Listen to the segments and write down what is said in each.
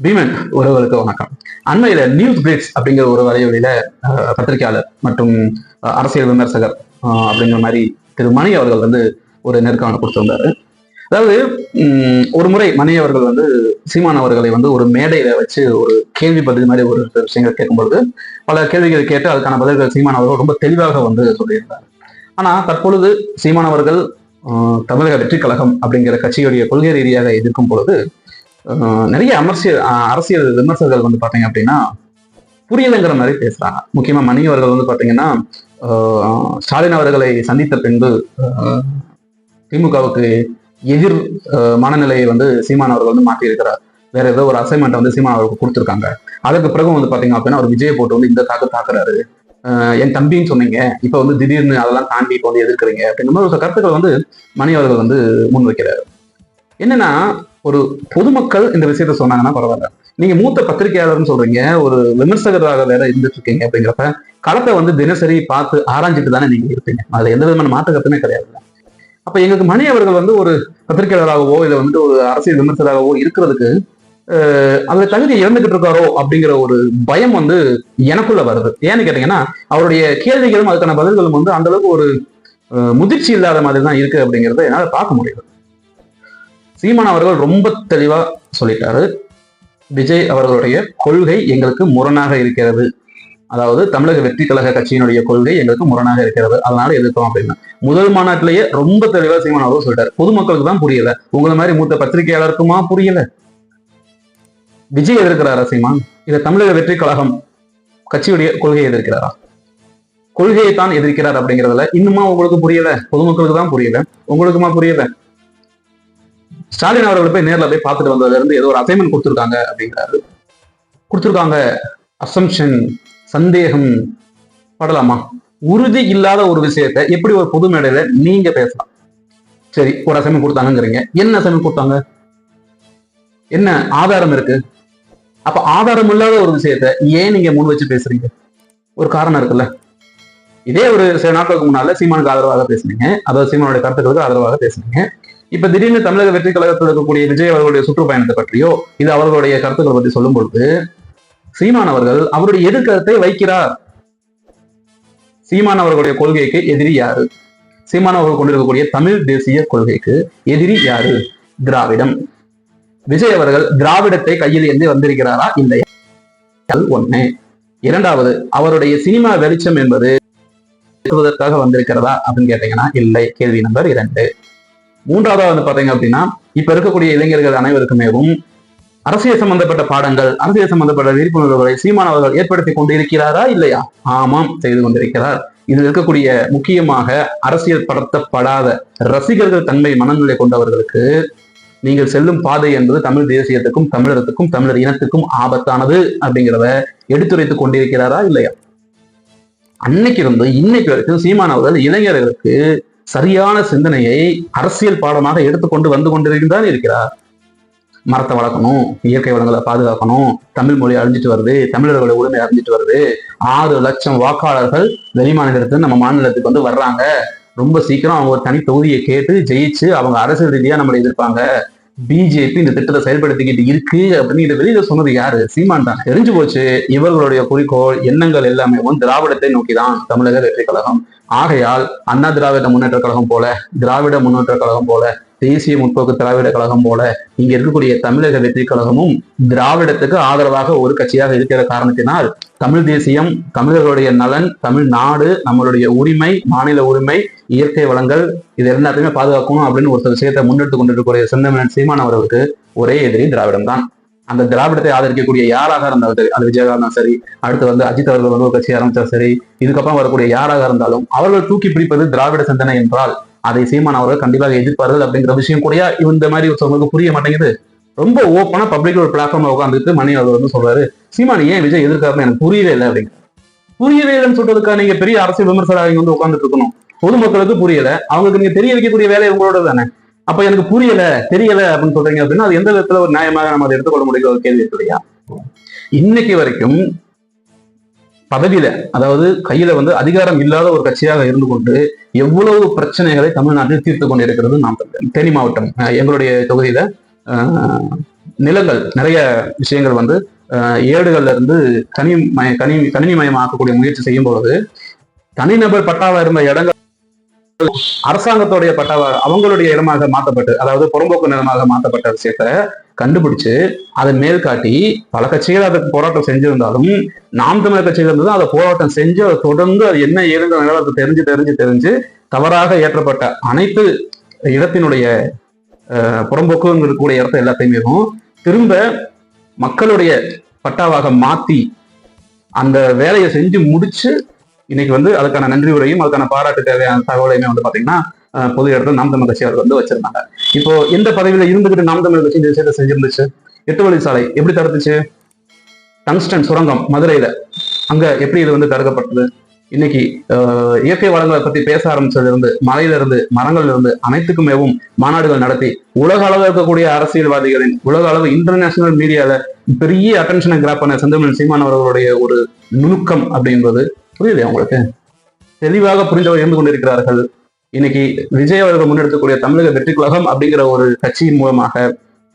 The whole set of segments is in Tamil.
பீமன் உறவுகளுக்கு வணக்கம். அண்மையில நியூஸ் பிரிட்ஸ் அப்படிங்கிற ஒரு வலையொலியில பத்திரிகையாளர் மற்றும் அரசியல் விமர்சகர் அப்படிங்கிற மாதிரி திரு மணி அவர்கள் வந்து ஒரு நேர்காணல் கொடுத்திருந்தாரு அதாவது உம், ஒரு முறை மணி அவர்கள் வந்து சீமான் அவர்களை வந்து ஒரு மேடையில வச்சு ஒரு கேள்வி பதில் மாதிரி ஒரு விஷயங்கள் கேட்கும்பொழுது பல கேள்விகள் கேட்டு அதுக்கான பதில்கள் சீமான் அவர்கள் ரொம்ப தெளிவாக வந்து சொல்லியிருந்தார். ஆனா தற்பொழுது சீமான் அவர்கள் தமிழக வெற்றி கழகம் அப்படிங்கிற கட்சியுடைய கொள்கை ரீதியாக எதிர்க்கும் பொழுது நிறைய அமர்சியல் அரசியல் விமர்சகர்கள் வந்து பாத்தீங்க அப்படின்னா புரியலைங்கிற மாதிரி பேசுறாங்க. முக்கியமா மணி அவர்கள் வந்து பாத்தீங்கன்னா ஸ்டாலின் அவர்களை சந்தித்த பின்பு திமுகவுக்கு எதிர் மனநிலையை வந்து சீமான் அவர்கள் வந்து மாற்றி இருக்கிறார் வேற ஏதோ ஒரு அசைன்மெண்ட் வந்து சீமான் அவருக்கு கொடுத்துருக்காங்க. அதுக்கு பிறகு வந்து பாத்தீங்க அப்படின்னா அவர் விஜயை போட்டு வந்து இந்த தாக்கு தாக்குறாரு அஹ் என் தம்பின்னு சொன்னீங்க. இப்ப வந்து திடீர்னு அதெல்லாம் தாண்டி இப்போ வந்து எதிர்க்கிறீங்க. அப்படிங்கிற மாதிரி ஒரு கருத்துக்கள் வந்து மணி அவர்கள் வந்து முன்வைக்கிறார். என்னன்னா ஒரு பொதுமக்கள் இந்த விஷயத்த சொன்னாங்கன்னா பரவாயில்ல. நீங்க மூத்த பத்திரிகையாளர்னு சொல்றீங்க ஒரு விமர்சகராக வேற இருந்துட்டு இருக்கீங்க அப்படிங்கிறப்ப களத்தை வந்து தினசரி பார்த்து ஆராய்ஞ்சிட்டு தானே நீங்க இருப்பீங்க. அதுல எந்த விதமான மாற்றுக்கத்துமே கிடையாது. அப்ப எங்களுக்கு மணி அவர்கள் வந்து ஒரு பத்திரிகையாளராகவோ இல்ல வந்து ஒரு அரசியல் விமர்சகராகவோ இருக்கிறதுக்கு அஹ் அதுல தகுதியை இழந்துகிட்டு இருக்காரோ அப்படிங்கிற ஒரு பயம் வந்து எனக்குள்ள வருது. ஏன்னு கேட்டீங்கன்னா அவருடைய கேள்விகளும் அதுக்கான பதில்களும் வந்து அந்த அளவுக்கு ஒரு அஹ், முதிர்ச்சி இல்லாத மாதிரி தான் இருக்கு அப்படிங்கிறத என்னால பார்க்க முடியுது. சீமான் அவர்கள் ரொம்ப தெளிவா சொல்லிட்டாரு. விஜய் அவர்களுடைய கொள்கை எங்களுக்கு முரணாக இருக்கிறது. அதாவது தமிழக வெற்றி கழக கட்சியினுடைய கொள்கை எங்களுக்கு முரணாக இருக்கிறது. அதனால எதிர்க்கிறோம் அப்படின்னா. முதல் மாநாட்டிலேயே ரொம்ப தெளிவா சீமான் அவர்கள் சொல்லிட்டாரு. பொதுமக்களுக்கு தான் புரியல. உங்களை மாதிரி மூத்த பத்திரிகையாளருக்குமா புரியல? விஜய் எதிர்க்கிறாரா சீமான்? இதை தமிழக வெற்றி கழகம் கட்சியுடைய கொள்கையை எதிர்க்கிறாரா? கொள்கையை தான் எதிர்க்கிறார் அப்படிங்கிறதுல இன்னுமா உங்களுக்கு புரியல? பொதுமக்களுக்கு தான் புரியல. உங்களுக்குமா புரியல? ஸ்டாலின் அவர்களை போய் நேரில் போய் பார்த்துட்டு வந்ததுல இருந்து ஏதோ ஒரு அசைன்மெண்ட் கொடுத்துருக்காங்க அப்படிங்கிறாரு. கொடுத்துருக்காங்க அசம்ஷன் சந்தேகம் படலாமா? உறுதி இல்லாத ஒரு விஷயத்த எப்படி ஒரு பொது மேடையில நீங்க பேசலாம்? சரி ஒரு அசைன்மெண்ட் கொடுத்தாங்கங்கிறீங்க. என்ன அசைன்மெண்ட் கொடுத்தாங்க? என்ன ஆதாரம் இருக்கு? அப்ப ஆதாரம் இல்லாத ஒரு விஷயத்த ஏன் நீங்க முன் வச்சு பேசுறீங்க? ஒரு காரணம் இருக்குல்ல. இதே ஒரு சில நாட்களுக்கு முன்னால சீமானுக்கு ஆதரவாக பேசுனீங்க. அதாவது சீமானுடைய கருத்துக்களுக்கு ஆதரவாக பேசுனீங்க. இப்ப திடீர்னு தமிழக வெற்றி கழகத்தில் இருக்கக்கூடிய விஜய் அவர்களுடைய சுற்றுப்பயணத்தை பற்றியோ இது அவர்களுடைய கருத்துக்களை பற்றி சொல்லும் பொழுது சீமான் அவர்கள் அவருடைய எதிர்கருத்தை வைக்கிறார். சீமான் அவர்களுடைய கொள்கைக்கு எதிரி யாரு? சீமான் அவர்கள் கொண்டிருக்கக்கூடிய தமிழ் தேசிய கொள்கைக்கு எதிரி யாரு? திராவிடம். விஜய் அவர்கள் திராவிடத்தை கையில் ஏந்தி வந்திருக்கிறாரா? இல்லையா? ஒண்ணு. இரண்டாவது அவருடைய சினிமா வெளிச்சம் என்பது வந்திருக்கிறதா அப்படின்னு கேட்டீங்கன்னா இல்லை. கேள்வி நம்பர் இரண்டு. மூன்றாவது வந்து பாத்தீங்க அப்படின்னா இப்ப இருக்கக்கூடிய இளைஞர்கள் அனைவருக்குமேவும் அரசியல் சம்பந்தப்பட்ட பாடங்கள் அரசியல் சம்பந்தப்பட்ட விழிப்புணர்வுகளை சீமானவர்கள் ஏற்படுத்தி கொண்டு கொண்டிருக்கிறாரா இல்லையா? ஆமாம் செய்து கொண்டிருக்கிறார். இதில் இருக்கக்கூடிய முக்கியமாக அரசியல் படுத்தப்படாத ரசிகர்கள் தன்மை மனநிலை கொண்டவர்களுக்கு நீங்கள் செல்லும் பாதை என்பது தமிழ் தேசியத்துக்கும் தமிழகத்துக்கும் தமிழர் இனத்துக்கும் ஆபத்தானது அப்படிங்கிறத எடுத்துரைத்துக் கொண்டிருக்கிறாரா இல்லையா? அன்னைக்கு இருந்து இன்னைக்கு வரைக்கும் சீமானவர்கள் இளைஞர்களுக்கு சரியான சிந்தனையை அரசியல் பாடமாக எடுத்துக்கொண்டு வந்து கொண்டிருந்தான் இருக்கிறார். மரத்தை வளர்க்கணும் இயற்கை வளங்களை பாதுகாக்கணும் தமிழ் மொழி அழிஞ்சிட்டு வருது தமிழர்களுடைய உரிமை அழிஞ்சிட்டு வருது. ஆறு லட்சம் வாக்காளர்கள் வெளிமாநிலத்துக்கு நம்ம மாநிலத்துக்கு வந்து வர்றாங்க. ரொம்ப சீக்கிரம் அவங்க ஒரு தனி தொகுதியை கேட்டு ஜெயிச்சு அவங்க அரசியல் ரீதியா நம்மளை எதிர்ப்பாங்க. பிஜேபி இந்த திட்டத்தை செயல்படுத்திக்கிட்டு இருக்கு அப்படின்னு இதை வெளியில சொன்னது யாரு? சீமான் தான். தெரிஞ்சு போச்சு இவர்களுடைய குறிக்கோள் எண்ணங்கள் எல்லாமே வந்து திராவிடத்தை நோக்கிதான் தமிழக வெற்றி கழகம். ஆகையால் அண்ணா திராவிட முன்னேற்ற கழகம் போல திராவிட முன்னேற்ற கழகம் போல தேசிய முற்போக்கு திராவிட கழகம் போல இங்க இருக்கக்கூடிய தமிழக வெற்றி கழகமும் திராவிடத்துக்கு ஆதரவாக ஒரு கட்சியாக இருக்கிற காரணத்தினால் தமிழ் தேசியம் தமிழர்களுடைய நலன் தமிழ் நாடு நம்மளுடைய உரிமை மாநில உரிமை இயற்கை வளங்கள் இது எல்லாத்தையுமே பாதுகாக்கணும் அப்படின்னு ஒரு சில விஷயத்தை முன்னெடுத்து கொண்டிருக்கக்கூடிய செந்தமிழன் சீமான் அவர்களுக்கு ஒரே எதிரி திராவிடம் தான் அந்த திராவிடத்தை ஆதரிக்கக்கூடிய யாராக இருந்தாலும் சரி அது விஜயகாந்த் சரி அடுத்து வந்து அஜித் அவர்கள் வந்து ஒரு கட்சி ஆரம்பிச்சா சரி இதுக்கப்புறம் வரக்கூடிய யாராக இருந்தாலும் அவர்கள் தூக்கி பிடிப்பது திராவிட சிந்தனை என்றால் அதை சீமான் அவர்கள் கண்டிப்பாக எதிர்ப்பார்கள் அப்படிங்கிற விஷயம் கூட இந்த மாதிரி ஒருத்தவங்களுக்கு புரிய மாட்டேங்குது. ரொம்ப ஓப்பனா பப்ளிக் ஒரு பிளாட்ஃபார்ம்ல உட்காந்துட்டு மணி அவர் வந்து சொல்றாரு சீமான் ஏன் விஜய் எதிர்க்காருன்னு எனக்கு புரியவே இல்லை அப்படின்னு. புரியவே இல்லைன்னு சொல்றதுக்காக நீங்க பெரிய அரசியல் விமர்சகராக வந்து உட்காந்துட்டு இருக்கணும். பொதுமக்களுக்கு புரியல. அவங்களுக்கு நீங்க தெரிய வைக்கக்கூடிய வேலை உங்களோட தானே. அப்ப எனக்கு புரியல தெரியல அப்படின்னு சொல்றீங்க அப்படின்னா அது எந்த விதத்துல ஒரு நியாயமாக நம்ம அதை எடுத்துக்கொள்ள முடியுற ஒரு கேள்வி இருக்கு இல்லையா இன்னைக்கு வரைக்கும் பதவியில அதாவது கையில வந்து அதிகாரம் இல்லாத ஒரு கட்சியாக இருந்து கொண்டு எவ்வளவு பிரச்சனைகளை தமிழ்நாட்டில் தீர்த்து கொண்டிருக்கிறது நாம் தேனி மாவட்டம் எங்களுடைய தொகுதியில நிலங்கள் நிறைய விஷயங்கள் வந்து ஏடுகள்ல இருந்து கனி மய கனி கணினிமயமாக்கக்கூடிய முயற்சி செய்யும் பொழுது தனிநபர் பட்டாவா இருந்த இடங்கள் அரசாங்கத்துடைய பட்டாவா அவங்களுடைய இடமாக மாற்றப்பட்டு அதாவது புறம்போக்கு நிலமாக மாற்றப்பட்ட விஷயத்த கண்டுபிடிச்சு அதை மேல் காட்டி பல கட்சிகள் அதுக்கு போராட்டம் செஞ்சிருந்தாலும் நாம் தமிழர் கட்சிகள் இருந்ததும் அதை போராட்டம் செஞ்சு அதை தொடர்ந்து அது என்ன ஏதுங்கிற அது தெரிஞ்சு தெரிஞ்சு தெரிஞ்சு தவறாக ஏற்றப்பட்ட அனைத்து இடத்தினுடைய அஹ், கூட இடத்த எல்லாத்தையுமே திரும்ப மக்களுடைய பட்டாவாக மாத்தி அந்த வேலையை செஞ்சு முடிச்சு இன்னைக்கு வந்து அதுக்கான நன்றி உரையும் அதுக்கான பாராட்டு தேவையான தகவலையுமே வந்து பாத்தீங்கன்னா பொது இடத்துல நாம் தமிழ் கட்சி அவர்கள் வந்து வச்சிருந்தாங்க. இப்போ எந்த பதவியில இருந்துகிட்டு நாம் தமிழ் கட்சி இந்த விஷயத்தை செஞ்சிருந்துச்சு? எட்டு வழி சாலை எப்படி தடுத்துச்சு? டங்ஸ்டன் சுரங்கம் மதுரையில அங்க எப்படி இது வந்து தடுக்கப்பட்டது? இன்னைக்கு இயற்கை வளங்களை பத்தி பேச ஆரம்பிச்சதுல இருந்து மலையில இருந்து மரங்கள்ல இருந்து அனைத்துக்குமேவும் மாநாடுகள் நடத்தி உலக அளவு இருக்கக்கூடிய அரசியல்வாதிகளின் உலக அளவு இன்டர்நேஷனல் மீடியால பெரிய அட்டென்ஷனை கிராப் பண்ண செந்தமிழ் சீமான் அவர்களுடைய ஒரு நுணுக்கம் அப்படின்றது புரியுது உங்களுக்கு? தெளிவாக புரிந்தவர் இருந்து கொண்டிருக்கிறார்கள். இன்னைக்கு விஜய் அவர்கள் முன்னெடுக்கக்கூடிய தமிழக வெற்றி கழகம் அப்படிங்கிற ஒரு கட்சியின் மூலமாக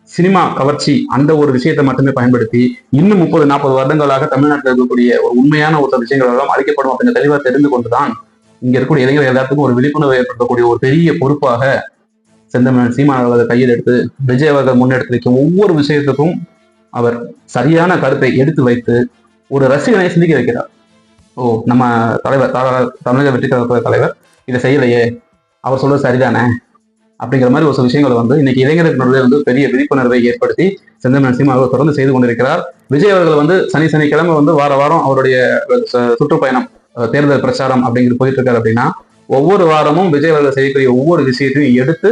சினிமா கவர்ச்சி அந்த ஒரு விஷயத்தை மட்டுமே பயன்படுத்தி இன்னும் முப்பது நாற்பது வருடங்களாக தமிழ்நாட்டில் இருக்கக்கூடிய ஒரு உண்மையான ஒரு விஷயங்கள் எல்லாம் அளிக்கப்படும் அப்படின்னு தெளிவாக தெரிந்து கொண்டுதான் இங்க இருக்கக்கூடிய இளைஞர்கள் எல்லாத்துக்கும் ஒரு விழிப்புணர்வு ஏற்படுத்தக்கூடிய ஒரு பெரிய பொறுப்பாக செந்தமிழன் சீமான் அவர்கள் கையில் எடுத்து விஜய் அவர்கள் முன்னெடுத்து வைக்கும் ஒவ்வொரு விஷயத்துக்கும் அவர் சரியான கருத்தை எடுத்து வைத்து ஒரு ரசிகனை சிந்திக்க வைக்கிறார். ஓ நம்ம தலைவர் தமிழக வெற்றி கழக தலைவர் இதை செய்யலையே. அவர் சொல்றது சரிதானே? அப்படிங்கிற மாதிரி ஒரு சில விஷயங்களை வந்து இன்னைக்கு இளைஞர்களுடைய வந்து பெரிய விழிப்புணர்வை ஏற்படுத்தி செந்தமிழ் சிம் அவர் தொடர்ந்து செய்து கொண்டிருக்கிறார். விஜய் அவர்கள் வந்து சனி சனிக்கிழமை வந்து வார வாரம் அவருடைய சுற்றுப்பயணம் தேர்தல் பிரச்சாரம் அப்படிங்கிறது போயிட்டு இருக்காரு அப்படின்னா ஒவ்வொரு வாரமும் விஜய் அவர்கள் செய்யக்கூடிய ஒவ்வொரு விஷயத்தையும் எடுத்து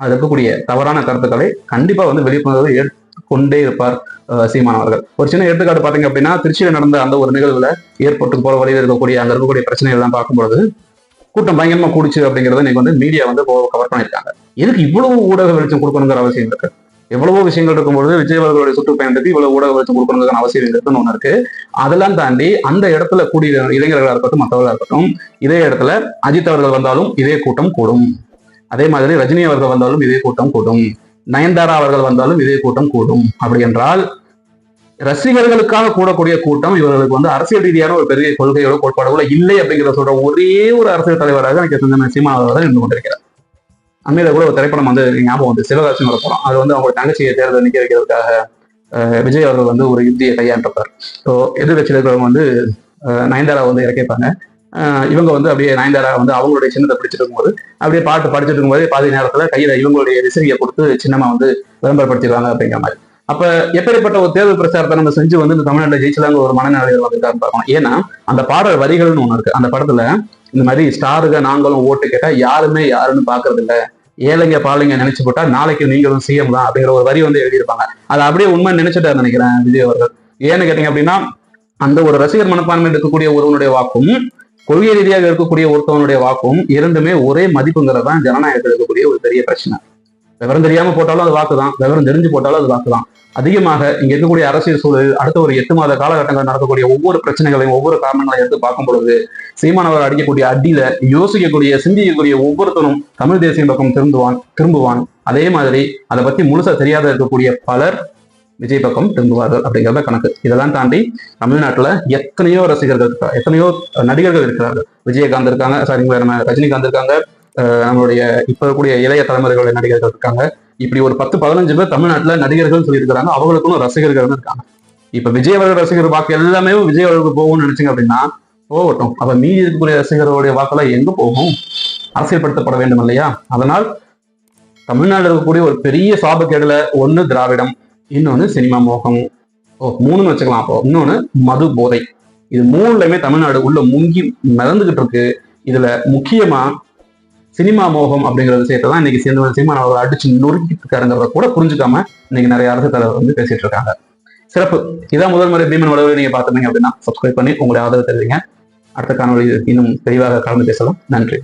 அது இருக்கக்கூடிய தவறான கருத்துக்களை கண்டிப்பா வந்து விழிப்புணர்வு கொண்டே இருப்பார் சீமான் அவர்கள். ஒரு சின்ன எடுத்துக்காட்டு பாத்தீங்க அப்படின்னா திருச்சியில நடந்த அந்த ஒரு நிகழ்வுல ஏர்போர்ட்டுக்கு போற வழியில் இருக்கக்கூடிய அங்க இருக்கக்கூடிய பிரச்சனைகள் எல்லாம் பார்க்கும்பொழுது கூட்டம் பயங்கரமா கூடிச்சு அப்படிங்கறத இன்னைக்கு வந்து மீடியா வந்து கவர் பண்ணிருக்காங்க எதுக்கு இவ்வளவு ஊடக வெளிச்சம் கொடுக்கணுங்கிற அவசியம் இருக்கு? எவ்வளவோ விஷயங்கள் இருக்கும்பொழுது விஜய் அவர்களுடைய சுற்றுப்பயணத்துக்கு இவ்வளவு ஊடக வெளிச்சம் கொடுக்கணுங்கிற அவசியம் இருக்குன்னு ஒண்ணு இருக்கு. அதெல்லாம் தாண்டி அந்த இடத்துல கூடிய இளைஞர்களா இருக்கட்டும் மற்றவர்களா இருக்கட்டும் இதே இடத்துல அஜித் அவர்கள் வந்தாலும் இதே கூட்டம் கூடும். அதே மாதிரி ரஜினி அவர்கள் வந்தாலும் இதே கூட்டம் கூடும். நயன்தாரா அவர்கள் வந்தாலும் இதே கூட்டம் கூடும். அப்படி என்றால் ரசிகர்களுக்காக கூடக்கூடிய கூட்டம் இவர்களுக்கு வந்து அரசியல் ரீதியான ஒரு பெரிய கொள்கையோட கோட்பாடுகளோ இல்லை அப்படிங்கிறத சொல்ற ஒரே ஒரு அரசியல் தலைவராக எனக்கு சிந்தனை சீமான் அவர்கள் தான் கொண்டிருக்கிறார். அண்மையில கூட ஒரு திரைப்படம் வந்து ஞாபகம் வந்து சிவகாசின்னு படம். அது வந்து அவங்க தங்கச்சியை தேர்தல் நிக்க வைக்கிறதுக்காக விஜய் அவர்கள் வந்து ஒரு யுத்தியை கையாண்டிருப்பார் ஸோ எதிர்கட்சியில் இருக்கிறவங்க வந்து நயன்தாரா வந்து இறக்கிப்பாங்க இவங்க வந்து அப்படியே நயன்தாரா வந்து அவங்களுடைய சின்னத்தை பிடிச்சிட்டு இருக்கும்போது அப்படியே பாட்டு படிச்சுட்டு இருக்கும்போது பாதி நேரத்துல கையில இவங்களுடைய விசிறியை கொடுத்து சின்னமா வந்து விளம்பரப்படுத்திடுவாங்க அப்படிங்கிற மாதிரி. அப்ப எப்படிப்பட்ட ஒரு தேர்தல் பிரச்சாரத்தை நம்ம செஞ்சு வந்து இந்த தமிழ்நாட்டில் ஜெயிச்சலாங்க ஒரு மனநிலையில் வந்துருக்காருன்னு பார்க்கணும். ஏன்னா அந்த பாடல் வரிகள்னு ஒண்ணு இருக்கு. அந்த படத்துல இந்த மாதிரி ஸ்டாருக நாங்களும் ஓட்டு கேட்டா யாருமே யாருன்னு பாக்குறது இல்ல. ஏழைங்க பாலைங்க நினைச்சு போட்டா நாளைக்கு நீங்களும் சிஎம் தான் அப்படிங்கிற ஒரு வரி வந்து எழுதியிருப்பாங்க. அது அப்படியே உண்மை நினைச்சிட்டாரு நினைக்கிறேன் விஜய் அவர்கள். ஏன்னு கேட்டீங்க அப்படின்னா அந்த ஒரு ரசிகர் மனப்பான்மை இருக்கக்கூடிய ஒருவனுடைய வாக்கும் கொள்கை ரீதியாக இருக்கக்கூடிய ஒருத்தவனுடைய வாக்கும் இரண்டுமே ஒரே மதிப்புங்கிறது தான் ஜனநாயகத்தில் இருக்கக்கூடிய ஒரு பெரிய பிரச்சனை. விவரம் தெரியாம போட்டாலும் அது வாக்கு தான் விவரம் தெரிஞ்சு போட்டாலும் அது வாக்கு தான் அதிகமாக இங்க இருக்கக்கூடிய அரசியல் சூழல் அடுத்த ஒரு எட்டு மாத காலகட்டங்கள் நடக்கக்கூடிய ஒவ்வொரு பிரச்சனைகளையும் ஒவ்வொரு காரணங்களையும் எடுத்து பார்க்கும் பொழுது சீமானவர் அடிக்கக்கூடிய அடியில யோசிக்கக்கூடிய சிந்திக்கக்கூடிய ஒவ்வொருத்தரும் தமிழ் தேசிய பக்கம் திரும்புவான் திரும்புவான். அதே மாதிரி அதை பத்தி முழுசா தெரியாத இருக்கக்கூடிய பலர் விஜய் பக்கம் திரும்புவார்கள் அப்படிங்கிறத கணக்கு. இதெல்லாம் தாண்டி தமிழ்நாட்டுல எத்தனையோ ரசிகர்கள் இருக்கா எத்தனையோ நடிகர்கள் இருக்கிறார்கள் விஜயகாந்த் இருக்காங்க சாரி நம்ம ரஜினிகாந்த் இருக்காங்க நம்மளுடைய இப்ப இருக்கக்கூடிய இளைய தலைமுறைகளுடைய நடிகர்கள் இருக்காங்க. இப்படி ஒரு பத்து பதினஞ்சு பேர் தமிழ்நாட்டுல நடிகர்கள் சொல்லியிருக்கிறாங்க. அவங்களுக்கும் ரசிகர்கள் இருக்காங்க. இப்ப விஜய் அவர்கள் ரசிகர் வாக்கு எல்லாமே விஜய் அவர்களுக்கு போகும்னு நினைச்சீங்க அப்படின்னா போகட்டும். அப்ப மீதி இருக்கக்கூடிய ரசிகர்களுடைய வாக்கெல்லாம் எங்க போகும்? அரசியல்படுத்தப்பட வேண்டும் இல்லையா? அதனால் தமிழ்நாடு இருக்கக்கூடிய ஒரு பெரிய சாபக்கேடுல ஒண்ணு திராவிடம். இன்னொன்னு சினிமா மோகம். ஓ மூணுன்னு வச்சுக்கலாம் அப்போ. இன்னொன்னு மது போதை. இது மூணுலயுமே தமிழ்நாடு உள்ள முங்கி மிதந்துகிட்டு இருக்கு. இதுல முக்கியமா சினிமா மோகம் அப்படிங்கிற விஷயத்தை தான் இன்னைக்கு சேர்ந்து சினிமா அவர்கள் அடிச்சு நொறுக்கிட்டு இருக்காருங்கிறத கூட புரிஞ்சுக்காம இன்னைக்கு நிறைய அரசு தலைவர் வந்து பேசிட்டு இருக்காங்க. சிறப்பு. இதான் முதல் முறை பீமன் உழவு நீங்க பார்த்துருந்தீங்க அப்படின்னா சப்ஸ்கிரைப் பண்ணி உங்களுடைய ஆதரவு தருவீங்க. அடுத்த காணொலி இன்னும் தெளிவாக கலந்து பேசலாம். நன்றி.